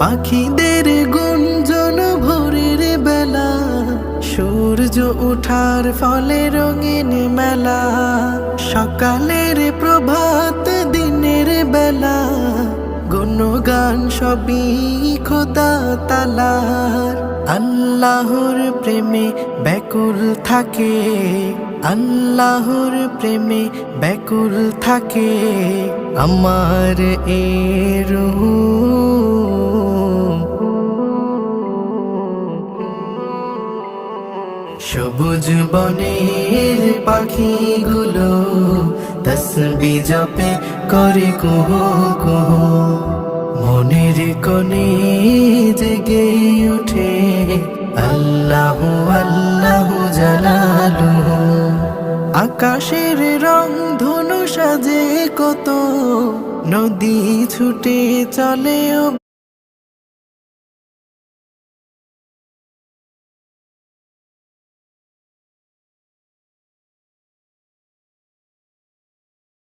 পাখিদের গুঞ্জন ভোরের বেলা, সূর্য উঠার ফলে রঙিন মেলা, সকালের প্রভাত দিনের বেলা, গুণগান সবই খোদা তালার আল্লাহর প্রেমে ব্যাকুল থাকে, আল্লাহর প্রেমে ব্যাকুল থাকে, আমার এ রূহ। সবুজ বনের পাখিগুলো তসবি জপে করে কুহ কুহ। মনের কোণে জেগে উঠে আল্লাহ আল্লাহ জালালু আকাশের রং ধনু সাজে কত, নদী ছুটে চলে